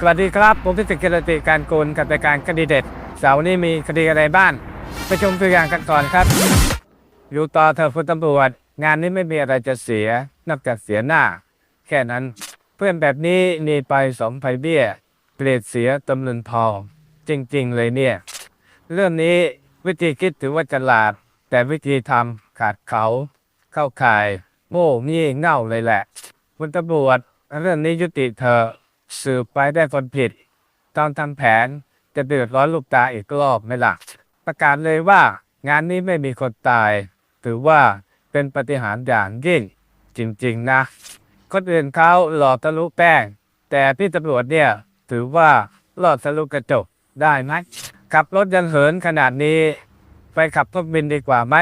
สวัสดีครับ ผมพิสิทธิ์กิรติการกูลกับรายการคดีเด็ด เสาร์นี้มีคดีอะไรบ้างไปชมตัวอย่างกันก่อนครับ อยู่ต่อเถอะคุณตำรวจ งานนี้ไม่มีอะไรจะเสีย นอกจากเสียหน้า แค่นั้น เพื่อนแบบนี้หนีไปสองไผ่เบี้ย เกรดเสียตำลึงทองจริง ๆ เลยเนี่ย เรื่องนี้วิธีคิดถือว่าฉลาด แต่วิธีทำขาดเขา เข้าข่าย โง่เงี่เง่าเลยแหละ คุณตำรวจเรื่องนี้ยุติเถอะ สืบไปได้คนผิด ตอนทำแผนจะเดือดร้อนลูกตาอีกรอบไม่หล่ะประกาศเลยว่างานนี้ไม่มีคนตาย ถือว่าเป็นปฏิหารอย่างยิ่ง จริงๆนะ คนอื่นเขาหลอกทะลุแป้ง แต่พี่ตำรวจเนี่ย ถือว่าหลอดทะลุกระจกได้ไหมขับรถยังเหินขนาดนี้ ไปขับเครื่องบินดีกว่าไหม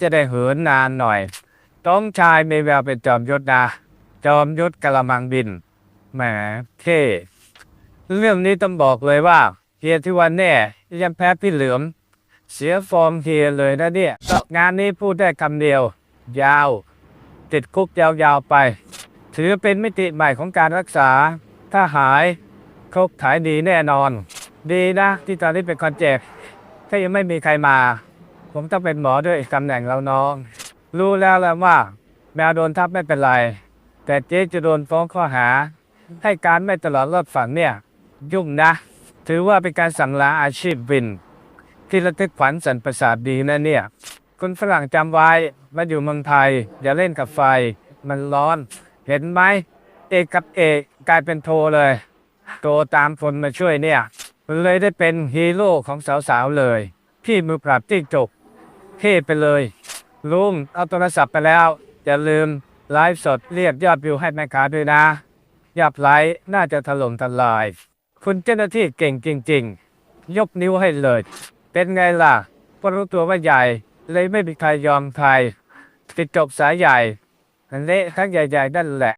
จะได้เหินนานหน่อย ต้องชายมีแววเป็นจอมยศนะจอมยศกระมังบิน แหมเท่เรื่องนี้ต้องบอกเลยว่าเฮียที่วันแน่ยังแพ้พี่เหลือม เสียฟอร์มเฮียเลยนะเนี่ยงานนี้พูดได้คำเดียว ยาว ติดคุกยาวๆไป ถือเป็นมิติใหม่ของการรักษา ถ้าหายครบขายดีแน่นอน ดีนะ ที่ตอนนี้เป็นคนเจ็บถ้ายังไม่มีใครมา ผมต้องเป็นหมอด้วยตำแหน่งแล้วน้อง รู้แล้วแหละว่า แมวโดนทับไม่เป็นไร แต่เจ๊จะโดนฟ้องข้อหา ให้การไม่ตลอดรอดฝั่งเนี่ยยุ่งนะ ถือว่าเป็นการสั่งลาอาชีพวิน ที่ระทึกขวัญสันประสาทดีนะเนี่ยคนฝรั่งจำไว้มาอยู่เมืองไทย อย่าเล่นกับไฟ มันร้อน เห็นไหมเอกกับเอกกลายเป็นโทเลย โทตามคนมาช่วยเนี่ยเลยได้เป็นฮีโร่ของสาวๆเลย พี่มือปราบจิ้งจกเท่ไปเลย ลุงเอาโทรศัพท์ไปแล้ว อย่าลืมไลฟ์สดเรียกยอดวิวให้แม่ค้าด้วยนะ ยอดไลค์น่าจะถล่มทลาย คุณเจ้าหน้าที่เก่งจริง ๆ ยกนิ้วให้เลย เป็นไงล่ะพอรู้ตัวว่าใหญ่ เลยไม่มีใครยอมใครติดจบสายใหญ่เละทั้งใหญ่ ๆ นั่นแหละ